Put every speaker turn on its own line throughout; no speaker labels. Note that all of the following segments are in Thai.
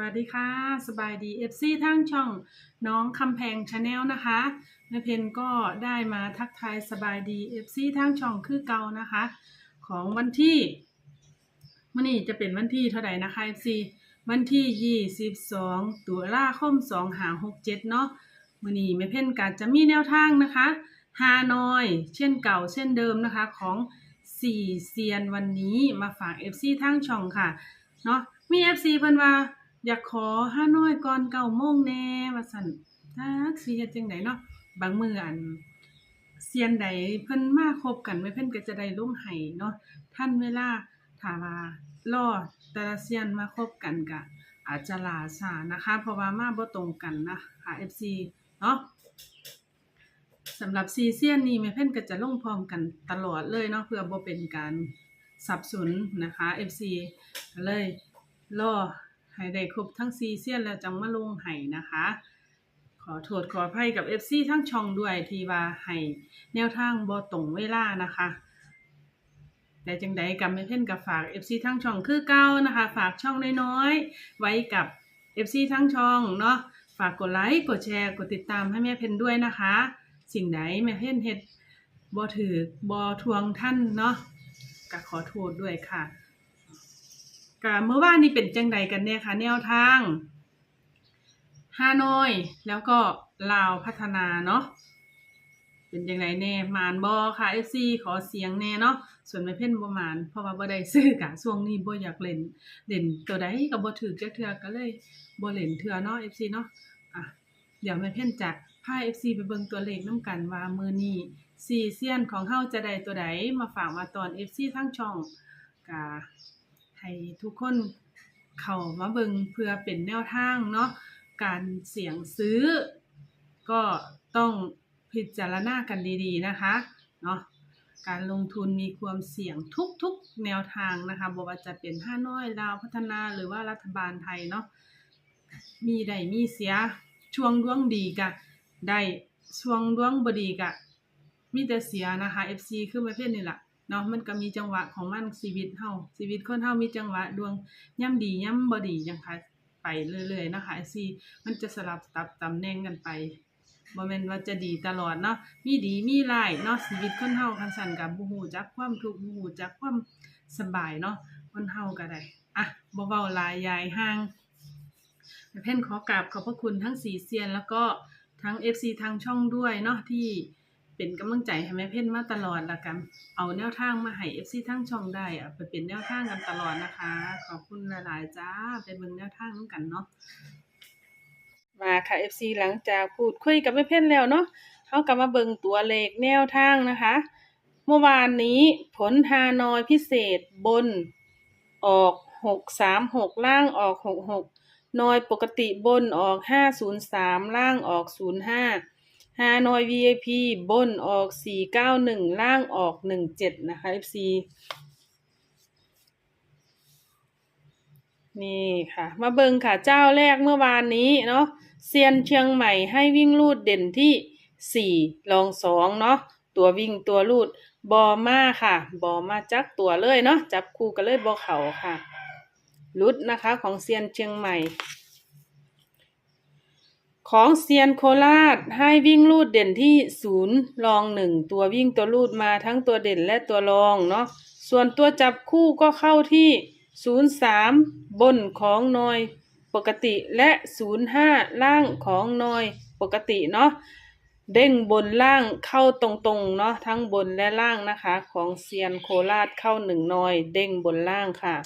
วัสดีค่ะ สบายดี FC ทั้งช่องน้องคำแพงชาแนลนะคะแม่เพนก็ได้มาทักทายสบายดี FC ทั้งช่องคือเก่านะคะ ของวันที่มันนี่จะเป็นวันที่เท่าไหร่นะคะ FC วันที่ 22 ตุลาคม2567 เนาะมื่อนี้แม่เพนก็จะมีแนวทางนะคะฮานอย เช่นเก่าเช่นเดิมนะคะของสี่เซียนวันนี้มาฝาก FC ทั้งช่องค่ะเนาะมี FC เพิ่นว่า อยากขอห้าน้อยก่อนเก้าโมงแน่ว่าสั่นจักสิเฮ็ดจังไดเนาะบางมื้ออันเซียนใดเพิ่นมาคบกันไว้เพิ่นก็จะได้ลงให้เนาะท่านเวลาถ้าว่ารอแต่ละเซียนมาคบกันก็อาจจะลาช้านะคะ เพราะว่ามาบ่ตรงกันนะค่ะ FC เนาะสำหรับซีเซียนนี้แม่เพิ่นก็จะลงพร้อมกันตลอดเลยเนาะเพื่อบ่เป็นการสับสนนะคะ FC เลยรอ ให้ได้ครบทั้งซีเซียนแล้วจังมาลงให้นะคะ ขอโทษขออภัยกับ FC ทั้งช่องด้วยที่ว่าให้แนวทางบ่ตรงเวลานะคะแต่จังใดกับแม่เพ่นกับฝาก FC ทั้งช่องคือเก่านะคะ ฝากช่องน้อยๆไว้กับ FC ทั้งช่องเนาะฝากกดไลค์กดแชร์กดติดตามให้แม่เพ่นด้วยนะคะ สิ่งใดแม่เพ่นเฮ็ดบ่ถือบ่ทวงท่านเนาะก็ขอโทษด้วยค่ะ กะเมื่อวานนี้เป็นจังใดกันเนี่ยคะแนวทางฮานอย แล้วก็ลาวพัฒนาเนาะเป็นจังไดแน่มานบอค่ะ FC ขอเสียงแน่เนาะส่วนไม่เพ่นบ่มาน เพราะว่าบ่ได้ซื้อกะช่วงนี้บ่อยากเล่นเล่นตัวใดก็บ่ถือจักเทื่อก็เลยบ่เล่นเทื่อเนาะ FC เนาะอะเดี๋ยวแม่เพ่นจะพา FC ไปเบิ่งตัวเลขนํกันว่ามือนี้ซีเซียนของเฮาจะได้ตัวใดมาฝากมาตอน FC ทั้งช่องกะ ให้ทุกคนเข้ามาเบิ่งเพื่อเป็นแนวทางเนาะการเสี่ยงซื้อ ก็ต้องพิจารณากันดีๆนะคะเนาะการลงทุนมีความเสี่ยงทุกๆแนวทางนะคะบว่าจะเป็นห้าน้อยลาวพัฒนาหรือว่ารัฐบาลไทยเนาะมีได้มีเสียช่วงดวงดีกะได้ช่วงดวงบดีกะมีแต่เสียนะคะ FC คือประเภทนี่แหละ เนาะมันก็มีจังหวะของมันชีวิตเฮาชีวิตคนเฮามีจังหวะดวงย่ำดีย่ำบ่ดีจังค่ะไปเรื่อยๆนะคะสิมันจะสลับตับตำแหน่งกันไปบ่แม่นว่าจะดีตลอดเนาะมีดีมีร้ายเนาะชีวิตคนเฮาคันสั่นกับบ่ฮู้จักความทุกข์บ่ฮู้จักความสบายเนาะคนเฮาก็ได้อะบ่เว้าลายยายห่างเพ่นขอกราบขอบพระคุณทั้งสีเซียนแล้วก็ทั้ง FC ทางช่องด้วยเนาะที่ เป็นกำลังใจให้แม่เพ่นมาตลอดละกัน เอาแนวทางมาให้ FC ทั้งช่องได้อะไปเป็นแนวทางกันตลอดนะคะ ขอบคุณหลายๆจ้าไปเบิ่งแนวทางนกันเนาะมาค่ะ FC หลังจากพูดคุยกับแม่เพ่นแล้วเนาะเขากลับมาเบิ่งตัวเลขแนวทางนะคะ เมื่อวานนี้ผลฮานอยพิเศษบนออกหกสามหกล่างออกหกหกนอยปกติบนออกห้าศูนย์สามล่างออกศูนย์ห้า ฮานอย VIP บนออก 491 ล่างออก 17 นะคะ FC นี่ค่ะ มาเบิงค่ะเจ้าแรกเมื่อวานนี้เนาะเซียนเชียงใหม่ให้วิ่งลูดเด่นที่ 4 ลอง 2 เนาะตัววิ่งตัวลูดบอมาค่ะ บอมาจักตัวเลยเนาะจับคู่กันเลยบอเขาค่ะลุดนะคะของเซียนเชียงใหม่ ของเซียนโคราชให้วิ่งลูดเด่นที่ศูนย์รองหนึ่งตัววิ่งตัวลูดมาทั้งตัวเด่นและตัวรองเนาะส่วนตัวจับคู่ก็เข้าที่ศูนย์สามบนของนอยปกติและศูนย์ห้าล่างของนอยปกติเนาะเด้งบนล่างเข้าตรงๆเนาะทั้งบนและล่างนะคะ ของเซียนโคราชเข้าหนึ่งนอย เด้งบนล่างค่ะ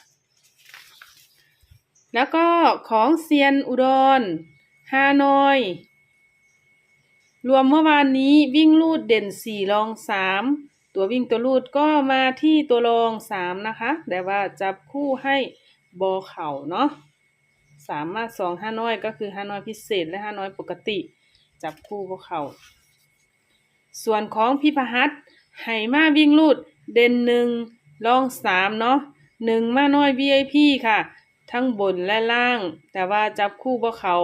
แล้วก็ของเซียนอุดร ฮานอย รวมเมื่อวานนี้วิ่งลูดเด่นสี่รองสามตัววิ่งตัวลูดก็มาที่ตัวรองสามนะคะ แต่ว่าจับคู่ให้บอเข่าเนาะสามมาสองฮานอยก็คือฮานอยพิเศษและฮานอยปกติ จับคู่บอเข่า ส่วนของพิพหัสไหมาวิ่งลูดเด่นหนึ่งรองสามเนาะหนึ่งมาน้อย VIP ค่ะ ทั้งบนและล่าง แต่ว่าจับคู่บ่เข่า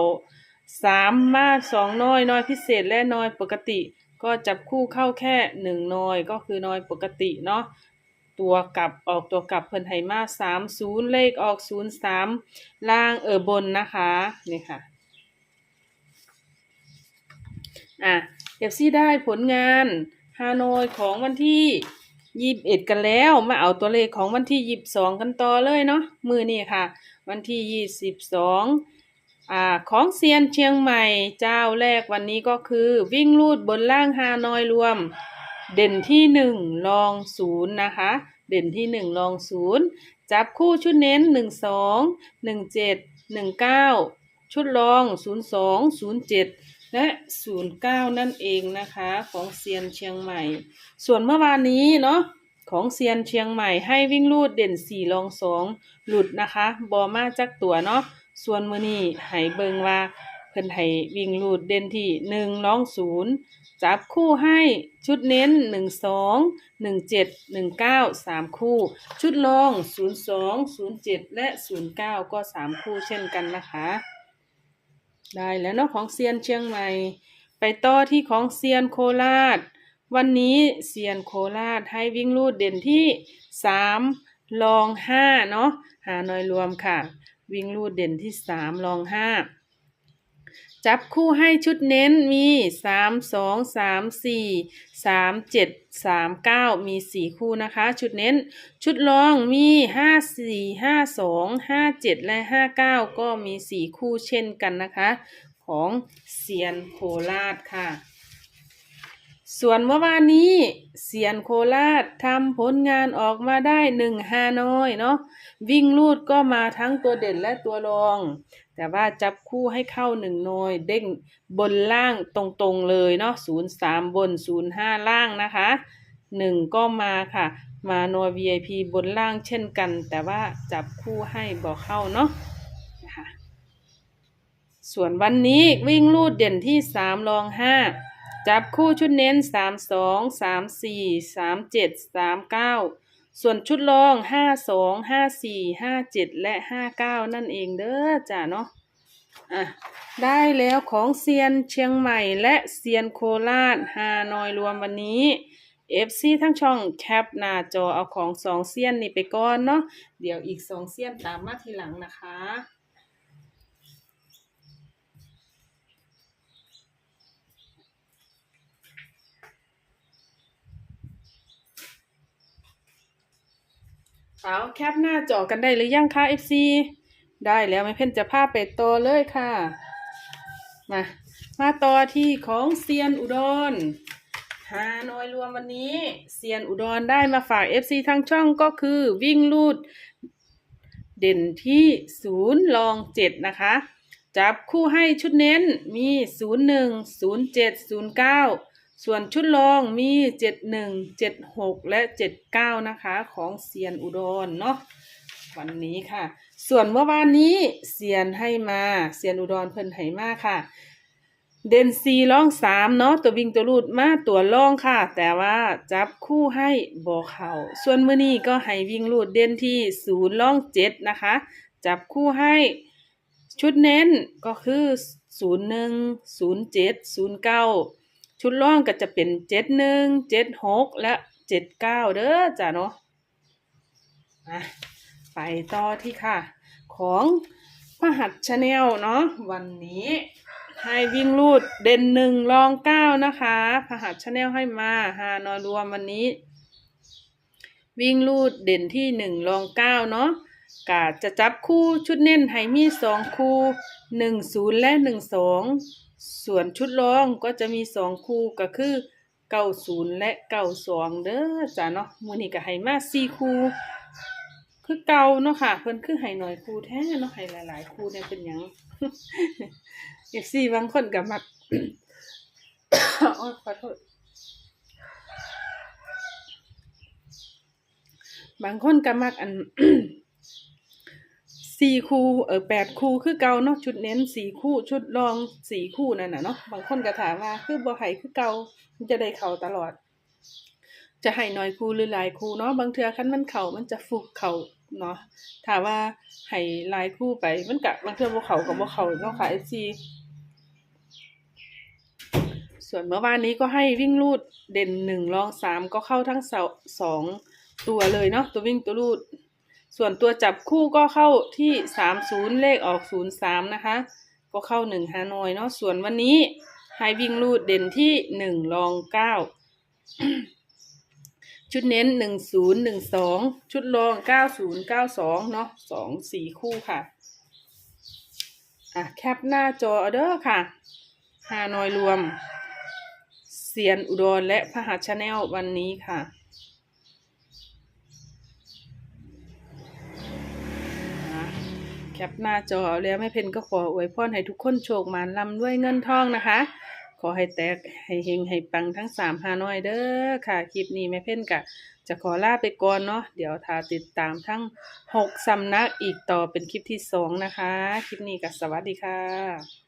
สามมาสองน้อยน้อยพิเศษและน้อยปกติ ก็จับคู่เข้าแค่หนึ่งน้อยก็คือน้อยปกติเนาะตัวกลับออกตัวกลับเพิ่นให้มาสามศูนย์เลขออกศูนย์สามล่างเออบนนะคะนี่ค่ะอะเอฟซีได้ผลงานฮานอยของวันที่ยี่สิบเอ็ดกันแล้ว มาเอาตัวเลขของวันที่ยี่สิบสองกันต่อเลยเนาะมือนี่ค่ะ วันที่ยี่สิบสอง อของเซียนเชียงใหม่เจ้าแรกวันนี้ก็คือ วิ่งลูดบนล่างฮานอยรวม เด่นที่หนึ่งรองศูนย์นะคะ เด่นที่หนึ่งรองศูนย์จับคู่ชุดเน้นหนึ่งสองหนึ่งเจ็ดหนึ่งเก้าชุดรองศูนย์สองศูนย์เจ็ดและศูนย์เก้านั่นเองนะคะของเซียนเชียงใหม่ ส่วนเมื่อวานนี้เนาะของเซียนเชียงใหม่ให้วิ่งลูดเด่นสี่รองสองหลุดนะคะ บอมาจากตัวเนาะ ส่วนมือนี้ให้เบิงว่าเพิ่นให้วิ่งลูดเด่นที่หนึ่งรองศูนย์จับคู่ให้ชุดเน้นหนึ่งสองหนึ่งเจ็ดหนึ่งเก้าสามคู่ ชุดรองศูนย์สองศูนย์เจ็ดและศูนย์เก้าก็สามคู่เช่นกันนะคะ ได้แล้วเนาะของเซียนเชียงใหม่ ไปต่อที่ของเซียนโคราช วันนี้เซียนโคราชให้วิ่งลูดเด่นที่สามรองห้าเนาะหาหน่อยรวมค่ะ วิ่งลูดเด่นที่สามรองห้าจับคู่ให้ชุดเน้นมีสามสองสามสี่สามเจ็ดสามเก้ามีสี่คู่นะคะ ชุดเน้น ชุดรองมีห้าสี่ห้าสองห้าเจ็ดและห้าเก้าก็มีสี่คู่เช่นกันนะคะ ของเซียนโคราชค่ะ ส่วนเมื่อวานนี้เซียนโคราชทำผลงานออกมาได้หนึ่งฮานอยเนาะวิ่งลูดก็มาทั้งตัวเด่นและตัวรอง แต่ว่าจับคู่ให้เข้าหนึ่งน่วยเด้งบนล่างตรงๆเลยเนาะศูนย์สามบนศูนย์ห้าล่างนะคะหนึ่งก็มาค่ะ มาหน่วย VIP บนล่างเช่นกัน แต่ว่าจับคู่ให้บอกเข้าเนาะนะคะส่วนวันนี้วิ่งลูดเด่นที่สามรองห้า จับคู่ชุดเน้นสามสองสามสี่สามเจ็ดสามเก้าส่วนชุดรองห้าสองห้าสี่ห้าเจ็ดและห้าเก้านั่นเองเด้อจ้ะเนาะอะได้แล้วของเซียนเชียงใหม่และเซียนโคราชฮานอยรวมวันนี้ FC ทั้งช่องแคปหน้าจอเอาของสองเซียนนี่ไปก่อนเนาะเดี๋ยวอีกสองเซียนตามมาทีหลังนะคะ เอาแคปหน้าจอกันได้หรือยังคะ FC ได้แล้วไม่เพ่นจะพาไปต่อเลยค่ะ มา มาต่อที่ของเซียนอุดรฮานอยรวมวันนี้เซียนอุดรได้มาฝาก FC ทางช่องก็คือวิ่งลูด เด่นที่ศูนย์รองเจ็ดนะคะ จับคู่ให้ชุดเน้นมีศูนย์หนึ่งศูนย์เจ็ดศูนย์เก้า ส่วนชุดรองมีเจ็ดหนึ่งเจ็ดหกและเจ็ดเก้านะคะ ของเซียนอุดรเนาะวันนี้ค่ะ ส่วนเมื่อวานนี้เซียนให้มาเซียนอุดรเพิ่นให้มาค่ะ เด่นสี่ร่องสามเนาะตัววิ่งตัวรูดมาตัวร่องค่ะ แต่ว่าจับคู่ให้บอเขาส่วนมื้อนี้ก็ให้วิ่งรูดเด่นที่ศูนย์ร่องเจ็ดนะคะ จับคู่ให้ชุดเน้นก็คือศูนย์หนึ่งศูนย์เจ็ดศูนย์เก้า ชุดร่องก็จะเป็นเจ็ดหนึ่งเจ็ดหกและเจ็ดเก้าเด้อจ้ะเนาะอะไปต่อที่ค่ะ ของพหัสชาแนลเนาะวันนี้ให้วิ่งรูดเด่นหนึ่งรองเก้านะคะพหัสชาแนลให้มาฮานอยรวมวันนี้ วิ่งรูดเด่นที่หนึ่งรองเก้าเนาะกาจะจับคู่ชุดเน้นให้มีสองคู่หนึ่งศูนย์และหนึ่งสอง ส่วนชุดรองก็จะมีสองคู่ก็คือเก้าศูนย์และเก้าสองเด้อจ้ะเนาะมือนี้ก็ให้มาสี่คู่คือเก่าเนาะค่ะ เพิ่นคือให้หน่อยคู่แท้เนาะให้หลาย ๆ คู่เนี่ยเป็นยังเอฟซีบางคนก็มักโอ้ขอโทษบางคนก็มักอัน สี่คู่เออแปดคู่คือเก่าเนาะชุดเน้นสี่คู่ชุดรองสี่คู่นั่นน่ะเนาะบางคนก็ถามว่าคือบ่ให้คือเก่ามันจะได้เข่าตลอด จะให้น้อยคู่หรือหลายคู่เนาะบางเทื่อคันมันเข่ามันจะฟุกเข่าเนาะถามว่าให้หลายคู่ไปมันกะบางเทื่อบ่เข่ากับบ่เข่าเนาะค่ะ FC ส่วนเมื่อวานนี้ก็ให้วิ่งลูดเด่นหนึ่งรองสามก็เข้าทั้งสองตัวเลยเนาะตัววิ่งตัวรูด ส่วนตัวจับคู่ก็เข้าที่สามศูนย์เลขออกศูนย์สามนะคะ ก็เข้าหนึ่งฮานอยเนาะส่วนวันนี้ให้วิ่งรูดเด่นที่หนึ่งรองเก้าชุดเน้นหนึ่งศูนย์หนึ่งสองชุดรองเก้าศูนย์เก้าสองเนาะสองสี่คู่ค่ะอะแคปหน้าจอเอาเด้อค่ะฮานอยรวมเสียนอุดรและพหัสชาแนลวันนี้ค่ะ แคปหน้าจอแล้วแม่เพนก็ขออวยพรให้ทุกคนโชคมาลำด้วยเงินทองนะคะ ขอให้แตกให้เฮงให้ปังทั้งสามฮานอยเด้อค่ะ คลิปนี้แม่เพนกะ จะขอลาไปก่อนเนาะเดี๋ยวทาติดตามทั้งหกสำนักอีกต่อเป็นคลิปที่สองนะคะ คลิปนี้ก็สวัสดีค่ะ